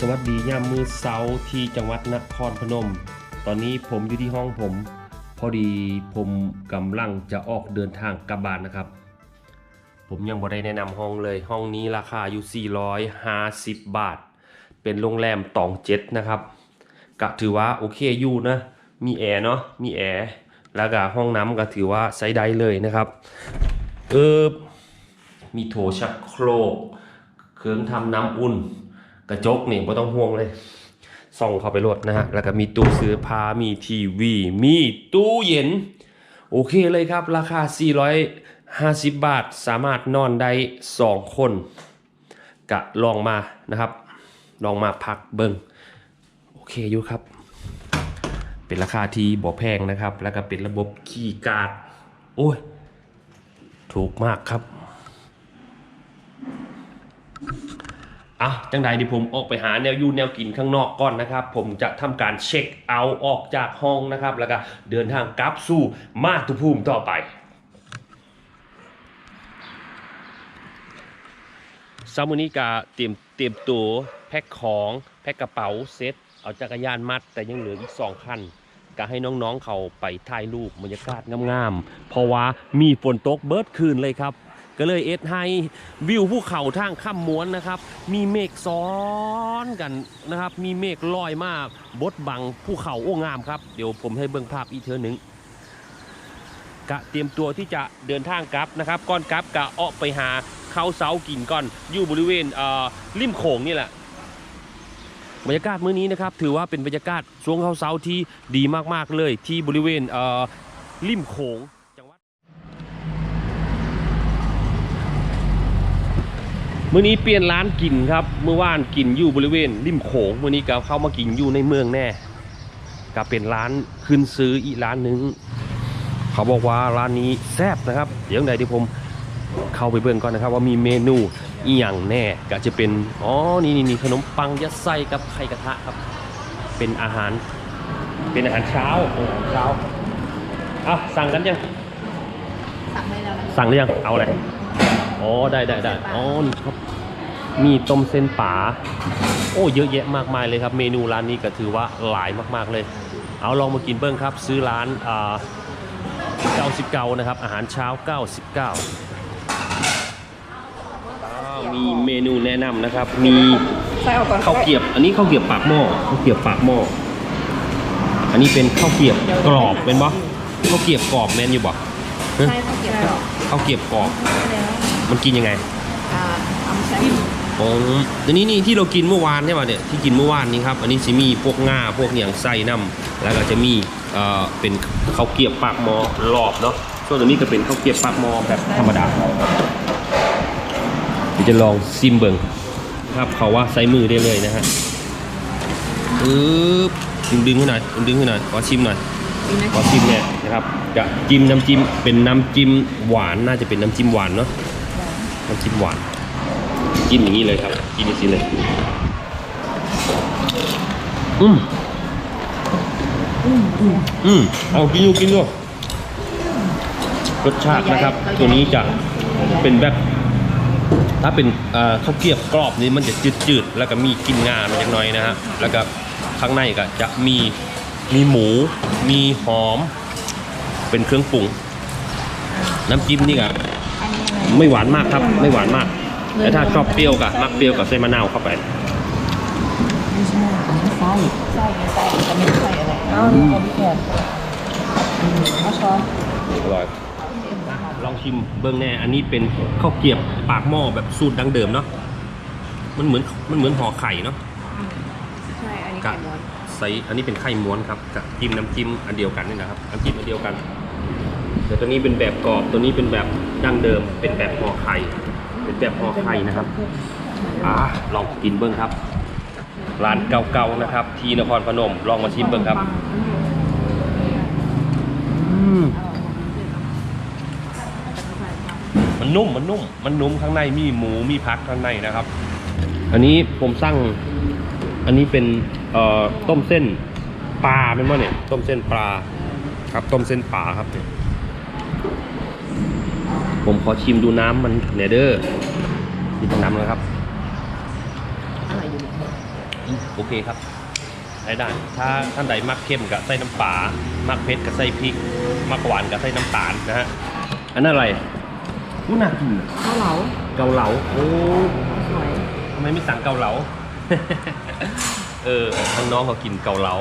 สวัสดีย่ามมือเสาร์ที่จังหวัดนครพนม ตอนนี้ผมอยู่ที่ห้องผม พอดีผมกำลังจะออกเดินทางกลับบ้านนะครับ ผมยังบ่ได้แนะนำห้องเลย ห้องนี้ราคาอยู่ 450 บาท เป็นโรงแรมตองเจ็ดนะครับกะถือว่าโอเคอยู่นะ มีแอร์เนาะ มีแอร์ แล้วก็ห้องน้ำก็ถือว่าใช้ได้เลยนะครับ เออมีโถชักโครก เครื่องทำน้ำอุ่น กระจกนี่ไม่ต้องห่วงเลยส่องเข้าไปรถนะฮะ แล้วก็มีตู้เสื้อผ้ามีทีวี มีตู้เย็น โอเคเลยครับ ราคา 450 บาท สามารถนอนได้ 2 คน กะลองมานะครับ ลองมาพักเบิงโอเคอยู่ครับ เป็นราคาที่บ่แพงนะครับ แล้วก็เป็นระบบคีย์การ์ด โอ้ย ถูกมากครับ อะจังใดที่ผมออกไปหาแนวยู่แนวกินข้างนอกก่อนนะครับ ผมจะทำการเช็คเอาออกจากห้องนะครับ แล้วก็เดินทางกลับสู่มาตุภูมิต่อไปซามูนิกาเตรียมเตรียมตัวแพ็คของแพ็คกระเป๋าเซ็ตเอาจักรยานมัด แต่ยังเหลืออีกสองคันก็ให้น้องๆเขาไปถ่ายรูปบรรยากาศงามๆเพราะว่ามีฝนตกเบิดคืนเลยครับ ก็เลยเอ็ดให้วิวภูเขาทางข้ามม้วนนะครับ มีเมฆซ้อนกันนะครับ มีเมฆลอยมากบดบังภูเขาโอ้งามครับ เดี๋ยวผมให้เบิ่งภาพอีกเทอหนึ่งกะเตรียมตัวที่จะเดินทางกลับนะครับก่อนกลับกะเออกไปหาข้าวเสากินก่อนอยู่บริเวณเอ่อริมโขงนี่แหละบรรยากาศมื้อนี้นะครับถือว่าเป็นบรรยากาศช่วงข้าวเสาที่ดีมากๆเลยที่บริเวณเอ่อริมโขงจังหวัด มื้อนี้เปลี่ยนร้านกินครับ เมื่อวานกินอยู่บริเวณริมโขงมื้อนี้ก็เข้ามากินอยู่ในเมืองแน่ก็เป็นร้านขึ้นซื้ออีกร้านหนึง เขาบอกว่าร้านนี้แซ่บนะครับ เดี๋ยวไหนที่ผมเข้าไปเบิ่งก่อนนะครับ ว่ามีเมนูอีหยังแน่ก็จะเป็นอ๋อนี่นี่นี่ขนมปังยัดไส้กับไข่กระทะครับ เป็นอาหาร เป็นอาหารเช้าอาหารเช้าอะสั่งกันยัง สั่งได้แล้วนะสั่งหรือยังเอาอะไร อ๋อได้ได้ได้อ๋อนี่ครับมีต้มเส้นป่าโอ้เยอะแยะมากมายเลยครับ เมนูร้านนี้ก็ถือว่าหลายมากๆเลย เอาลองมากินเบิ้งครับ ซื้อร้านอ่า99นะครับ อาหารเช้า 99อ้าวมีเมนูแนะนำนะครับ มีใส่ออกก่อนข้าวเกรียบ อันนี้ข้าวเกรียบปากหม้อข้าวเกรียบปากหม้ออันนี้เป็นข้าวเกรียบกรอบเป็นบ่ข้าวเกรียบกรอบแมนอยู่บ่ใช่ต้องเก็บก่อนข้าวเกรียบกรอบแล้ว มันกินยังไงอ่าเอามาใช้อ๋อเดี๋ยวนี้นี่ที่เรากินเมื่อวานใช่ป่ะเนี่ยที่กินเมื่อวานนี้ครับอันนี้จะมีพวกง่าพวกอย่างไส้น้ำแล้วก็จะมีเอ่อเป็นข้าวเกรียบปากหม้อรอบเนาะส่วนตัวนี้ก็เป็นข้าวเกรียบปากหม้อแบบธรรมดาเดี๋ยวจะลองซิมเบิงครับเขาว่าใส่มือได้เลยนะฮะปึ๊บดึงดึงขึ้นหน่อยดึงขึ้นหน่อยขอชิมหน่อย มีไหมขอชิมเนี่ยนะครับจะจิ้มน้ำจิ้มเป็นน้ำจิ้มหวานน่าจะเป็นน้ำจิ้มหวานเนาะ น้ำจิ้มหวานจิ้มอย่างนี้เลยครับกินอย่างนี้เลยอืมอืมเอากินอยู่กินอยู่รสชาตินะครับ ตัวนี้จะเป็นแบบ ถ้าเป็นเอ่อข้าวเกรียบกรอบนี้มันจะจืดๆแล้วก็มีกลินงามาจากหน้อยนะฮะแล้วก็ข้างในก็จะมีมีหมู มีหอม เป็นเครื่องปรุง น้ำจิ้มนี่ก็ ไม่หวานมากครับ ไม่หวานมาก แต่ถ้าชอบเปรี้ยวก็มักเปรี้ยวกับใส่มะนาวเข้าไปไม่ใช่ไม่ใส่ใส่ไม่ใส่แต่ไม่ใส่อะไรเอาเอาพี่แขกเอาช้อนอร่อยลองชิมเบิ้งแน่ อันนี้เป็นข้าวเกรียบปากหม้อแบบสูตรดั้งเดิมเนาะ มันเหมือนมันเหมือนห่อไข่เนาะใช่ อันนี้กะไข่ม้วนใส่อันนี้เป็นไข่ม้วนครับกับจิ้มน้ำจิ้มอันเดียวกันนี่นะครับ น้ำจิ้มอันเดียวกัน แต่ตัวนี้เป็นแบบกรอบตัวนี้เป็นแบบดั้งเดิม เป็นแบบห่อไข่เป็นแบบห่อไข่นะครับอ่าลองกินเบิ้งครับร้านเก่าๆนะครับ ที่นครพนมลองมาชิมเบิ้งครับอืมมันนุ่มมันนุ่ม มันนุ่มข้างในมีหมูมีพักข้างในนะครับ อันนี้ผมสั่งอันนี้เป็นเอ่อต้มเส้นปลาเป็นว่าเนี่ยต้มเส้นปลาครับต้มเส้นปลาครับเนี่ย ผมขอชิมดูน้ำมันเนเดอร์นี่เป็นน้ำนะครับอะไรอยู่เนี่ยหอืมโอเคครับได้ได้ ถ้าท่านใดมักเข้มกับใส่น้ำปลามักเผ็ดกับใส่พริก มักหวานกับใส่น้ำตาลนะฮะ อันนั้นอะไรกูน่ากินอะข้าวเหลา เกาเหลา โอ้สวยทำไมไม่สั่งเกาเหลา เออทางน้องเขากินเกาเหลา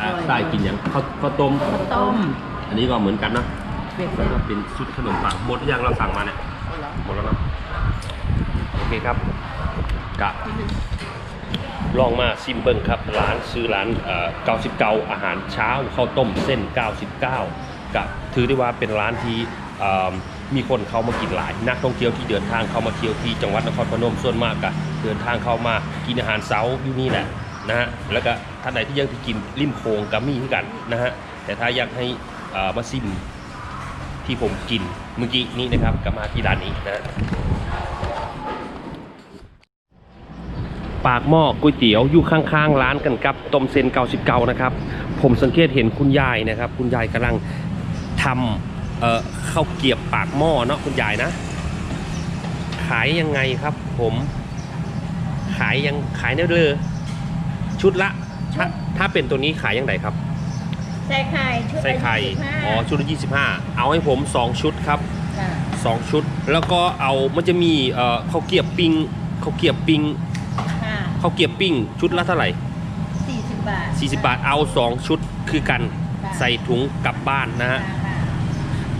อะได้กินอย่างข้าวข้าวต้มต้ม อันนี้ก็เหมือนกันนะเปรี้ยว แล้วก็เป็นชุดขนมปังหมดหรือยังเราสั่งมาเนี่ยหมดแล้วเนะโอเคครับกะลองมาซิมเบิ้งครับ ร้านซื้อร้านเอ่อ99อาหารเช้าข้าวต้มเส้น 99กับถือได้ว่าเป็นร้านที่มีคนเข้ามากินหลาย นักท่องเที่ยวที่เดินทางเข้ามาเที่ยวที่จังหวัดนครพนมส่วนมากก็เดินทางเข้ามากินอาหารเช้าอยู่นี่แหละนะฮะแล้วก็ท่านใดที่ยังที่กินริมโขงก็มีที่กันนะฮะแต่ถ้าอยากให้มาซิม ที่ผมกินเมื่อกี้นี้นะครับก็มาที่ร้านนี้นะปากหม้อก๋วยเตี๋ยวอยู่ข้างๆร้านกันกับต้มเซน99นะครับ ผมสังเกตเห็นคุณยายนะครับ คุณยายกำลังทำเอ่อข้าวเกียบปากหม้อเนาะคุณยายนะ ขายยังไงครับ ผมขายยังขายได้เลยชุดละถ้าถ้าเป็นตัวนี้ขายยังไงครับ ใส่ไข่ชุดละใส่ไข่25อ๋อ ชุดละ25 เอาให้ผม 2 ชุดครับค่ะ2ชุด แล้วก็เอา มันจะมีเอ่อข้าวเกรียบปิ้งข้าวเกรียบปิ้งค่ะข้าวเกรียบปิ้ง ชุดละเท่าไหร่ 40 บาท 40 บาท เอา 2 ชุดคือกันค่ะใส่ถุงกลับบ้านนะฮะค่ะค่ะ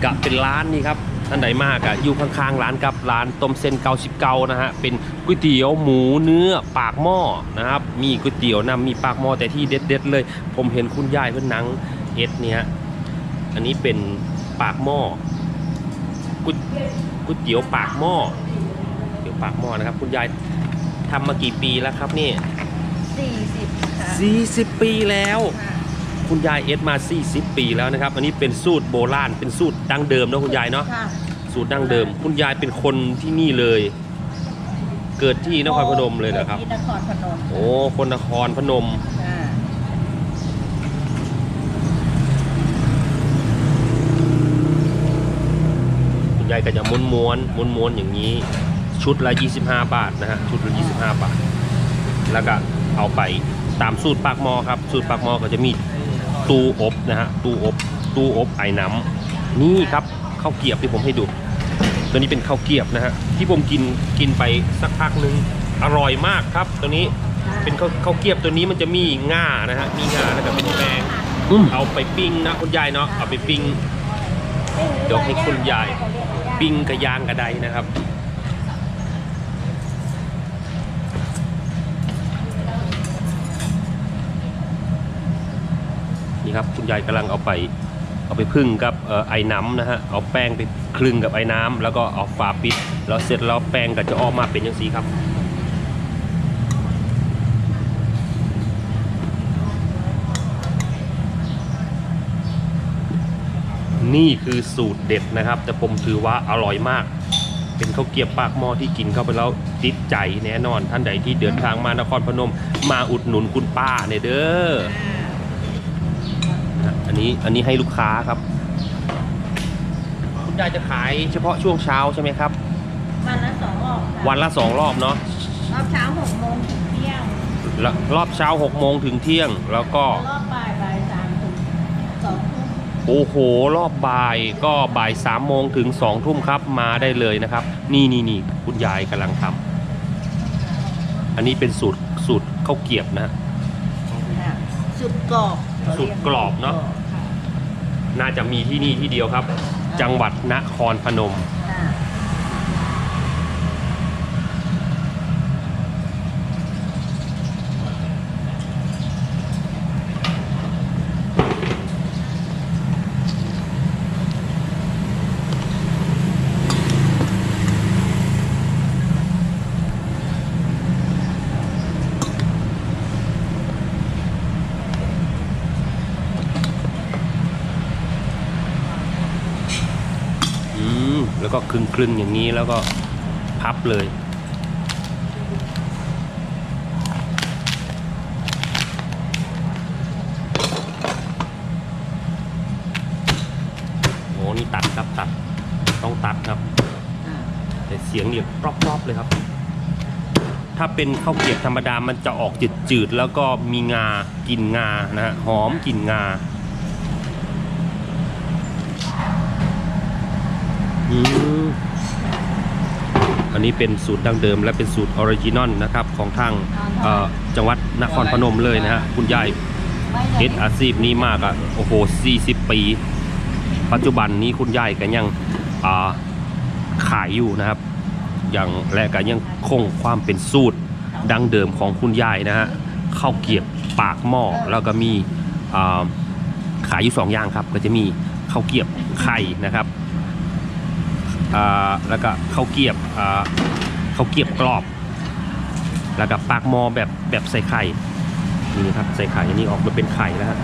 กะเป็นร้านนี่ครับท่านใดมากอะอยู่ข้างๆร้านกับร้านต้มเส้น99นะฮะเป็นก๋วยเตี๋ยวหมูเนื้อปากหม้อนะครับมีก๋วยเตี๋ยวนำมีปากหม้อแต่ที่เด็ดๆเลย ผมเห็นคุณยายเพิ่นนัง เอ็ดเนี่ย อันนี้เป็นปากหม้อก๋วยก๋วยเตี๋ยวปากหม้อเตี๋ยวปากหม้อนะครับ คุณยายทำมากี่ปีแล้วครับนี่40ค่ะ40ปีแล้วค่ะคุณยายเอสมา40ปีแล้วนะครับ อันนี้เป็นสูตรโบราณเป็นสูตรดั้งเดิมนะคุณยายเนาะค่ะสูตรดั้งเดิม คุณยายเป็นคนที่นี่เลย เกิดที่นครพนมเลยนะครับที่นครพนมโอ้คนนครพนม ค่ะ คุณยาย ก็จะม้วนม้วนม้วนม้วนๆอย่างนี้ ชุดละ 25 บาทนะฮะชุดละ 25 บาท แล้วก็เอาไปตามสูตรปากหม้อครับ สูตรปากหม้อก็จะมีตู้อบนะฮะตู้อบตู้อบไอ้น้ำนี่ครับข้าวเกรียบที่ผมให้ดู ตัวนี้เป็นข้าวเกรียบนะฮะที่ผมกินกินไปสักพักหนึงอร่อยมากครับ ตัวนี้เป็นข้าวข้าวเกรียบตัวนี้มันจะมีง่านะฮะมีง่าแล้วก็เป็นแป้งเอาไปปิ้งนะคุณยายเนาะเอาไปปิ้งเดี๋ยวให้คุณยาย ปิ้งกระยางกระไดนะครับ นี่ครับคุณยายกำลังเอาไปเอาไปพึ่งกับออไอ้น้ำนะฮะเอาแป้งไปคลึงกับไอ้น้ำแล้วก็เอาฝาปิด แล้วเสร็จแล้วแป้งก็จะออกมาเป็นอย่างสีครับ นี่คือสูตรเด็ดนะครับ แต่ผมถือว่าอร่อยมาก เป็นข้าวเกรี๊ยวปากหม้อที่กินเข้าไปแล้วติดใจแน่นอนท่านใดที่เดินทางมานครพนม มาอุดหนุนคุณป้าเนี่ยเด้อนะอันนี้อันนี้ให้ลูกค้าครับ คุณยายจะขายเฉพาะช่วงเช้าใช่ไหมครับ วันละสองรอบค่ะวันละสองรอบเนาะรอบเช้า6โมงถึงเที่ยงแล้วรอบเช้า6โมงถึงเที่ยง แล้วก็รอบบ่ายบ่ายสามถึงสองทุ่ม โอ้โห รอบบ่ายก็บ่ายสามโมงถึงสองทุ่มครับมาได้เลยนะครับ นี่นี่นี่คุณยายกำลังทำอันนี้เป็นสูตรสูตรข้าวเกรียบนะฮะค่ะสุดกรอบสุดกรอบเนอะค่ะน่าจะมีที่นี่ที่เดียวครับ จังหวัดนครพนม คลึงคลึงๆอย่างนี้แล้วก็พับเลย โอ้นี่ตัดครับตัดต้องตัดครับ แต่เสียงเนี่ยรอบๆเลยครับ ถ้าเป็นข้าวเกรียบธรรมดามันจะออกจืดๆแล้วก็มีงากลิ่นงานะฮะหอมกลิ่นงาอืม อันนี้เป็นสูตรดั้งเดิม และเป็นสูตรออริจินอลนะครับของทางเอ่อจังหวัดนครพนมเลยนะฮะคุณยายเฮ็ดอาชีพนี้มากอะโอ้โห 40 ปี ปัจจุบันนี้คุณยายก็ยังอ่าขายอยู่นะครับอย่างและก็ยังคงความเป็นสูตรดั้งเดิมของคุณยายนะฮะข้าวเกรียบปากหม้อแล้วก็มีอ่าขายอยู่สองอย่างครับ ก็จะมีข้าวเกรียบไข่นะครับอ่า แล้วก็ข้าวเกียบข้าวเกียบกรอบ แล้วก็ปากหม้อแบบแบบใส่ไข่นี่ครับใส่ไข่อันนี้ออกมาเป็นไข่แล้วฮะ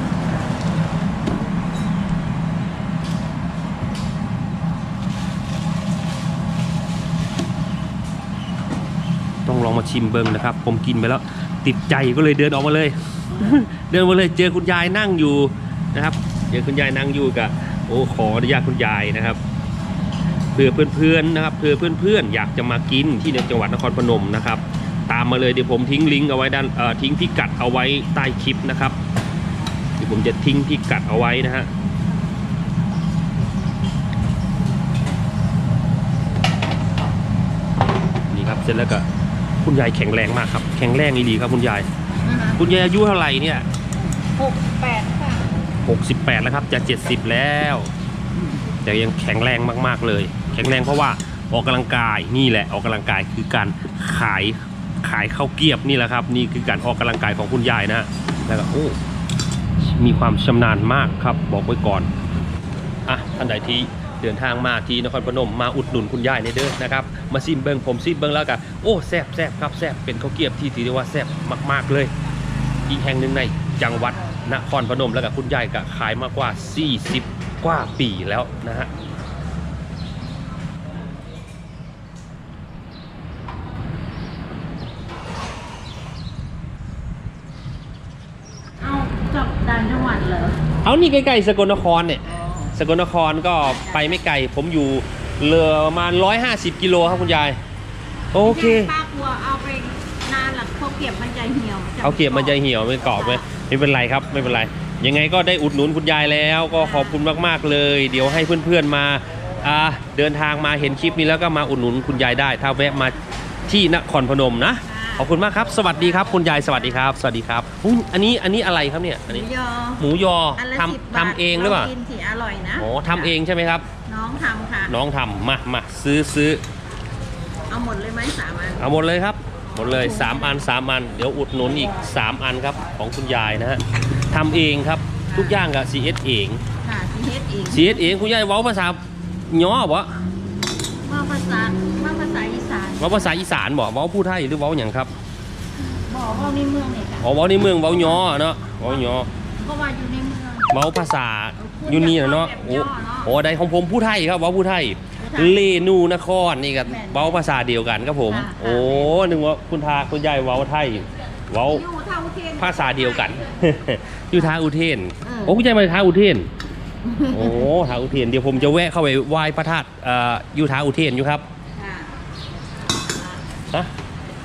ต้องลองมาชิมเบิ้งนะครับ ผมกินไปแล้ว ติดใจก็เลยเดินออกมาเลย เดินมาเลยเจอคุณยายนั่งอยู่นะครับ เจอคุณยายนั่งอยู่กับโอ้ขออนุญาตคุณยายนะครับ เพื่อเพื่อนๆนะครับเพื่อเพื่อนๆอยากจะมากินที่ในจังหวัดนครพนมนะครับ ตามมาเลยเดี๋ยวผมทิ้งลิงก์เอาไว้ด้านเอ่อทิ้งพิกัดเอาไว้ใต้คลิปนะครับเดี๋ยวผมจะทิ้งพิกัดเอาไว้นะฮะนี่ครับเสร็จแล้วก็คุณยายแข็งแรงมากครับ แข็งแรงดีครับคุณยาย คุณยายอายุเท่าไหร่เนี่ยหกแปดค่ะ68แล้วครับจะ70แล้ว แต่ยังแข็งแรงมากๆเลย แข็งแรงเพราะว่าออกกำลังกายนี่แหละออกกำลังกายคือการขายขายข้าวเกียบนี่แหละครับ นี่คือการออกกำลังกายของคุณยายนะฮะแล้วก็โอ้มีความชำนาญมากครับบอกไว้ก่อนอะท่านใดที่เดินทางมาที่นครพนมมาอุดหนุนคุณยายในเด้อนะครับมาซิมเบิงผมซิมเบิงแล้วกันโอ้แซ่บแซ่บครับแซ่บเป็นข้าวเกียบที่ถือว่าแซ่บมาก ๆเลย อีกแห่งหนึ่งในจังหวัดนครพนมแล้วกับคุณยายก็ขายมากกว่า 40 กว่าปีแล้วนะฮะ เอาจับดันจังหวัด เหรอเอานี่ใกล้ๆสกลนครเนี่ย สกลนครก็ไปไม่ไกล ผมอยู่เรือประมาณ150 กิโลครับคุณยาย โอเค ป้ากลัวเอาไปนานหลักเขาเก็บมันจะเหี่ยวะเขาเก็บมันจะเหี่ยวไม่กรอบไหมไม่เป็นไรครับไม่เป็นไร ยังไงก็ได้อุดหนุนคุณยายแล้ว ก็ขอบคุณมากๆเลย เดี๋ยวให้เพื่อนๆมาอ่าเดินทางมาเห็นคลิปนี้แล้วก็มาอุดหนุนคุณยายได้ ถ้าแวะมาที่นครพนมนะ ขอบคุณมากครับ สวัสดีครับคุณยายสวัสดีครับ สวัสดีครับอุ๊ยอันนี้อันนี้อะไรครับเนี่ยอันหมูนี้ ยอหมูยออันละทสิบำบาททำเองหรือเปล่ากินสิอร่อยนะโอ้ทำเองใช่ไหมครับ น้องทำค่ะ น้องทำมามาซื้อซื้อเอาหมดเลยไหมสามอันเอาหมดเลยครับ หมดเลย3อัน3อัน เดี๋ยวอุดหนุนอีก3อันครับของคุณยายนะฮะทำเองครับทุกอย่างกับ CS เอง ค่ะที่เฮ็ดเอง CS เองคุณยายเว้าภาษาย่อบ่ว่าภาษาว่าภาษาอีสานเว้าภาษาอีสานบ่เว้าผู้ไทยหรือเว้าหยังครับบอกว่าในเมืองเนี่ยค่ะอ๋อเว้าในเมืองเว้าย่อเนาะเว้าย่อเพราะว่าอยู่ในเมืองเว้าภาษาอยู่นี่น่ะเนาะโอ้โอ้ได้ของผมผู้ไทยครับเว้าผู้ไทย เลนูนครนี่กับเว้าภาษาเดียวกันครับผม โอ้นึกว่าคุณทาคุณยายเว้าไทย เว้าอยู่เท่าเทียนภาษาเดียวกัน อยู่ทางอุเทนเออโอ้คุณยายมาทางอุเทน โอ้ทางอุเทน เดี๋ยวผมจะแวะเข้าไปไหว้พระธาตุเอ่ออยู่ทางอุเทนอยู่ครับ ค่ะฮะ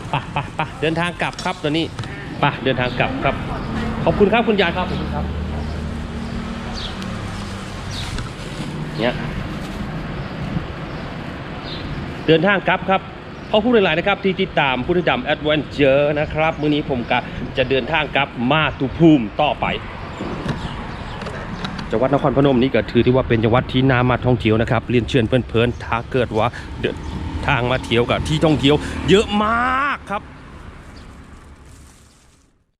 ไปะปะปะเดินทางกลับครับตอนนี้ไปะเดินทางกลับครับ ขอบคุณครับคุณยายครับขอบคุณครับเนี่ยเดินทางกลับครับขอบคุณหลายๆนะครับที่ติดตามพุทธดำแอดเวนเจอร์นะครับมื้อนี้ผมก็จะเดินทางกลับมาตุภูมิต่อไปจังหวัดนครพนมนี่ก็ถือที่ว่าเป็นจังหวัดที่น่ามาท่องเที่ยวนะครับ เรียนเชิญเพื่อนๆถ้าเกิดว่าเดิน ทางมาเที่ยวกับที่ท่องเที่ยว เยอะมากครับ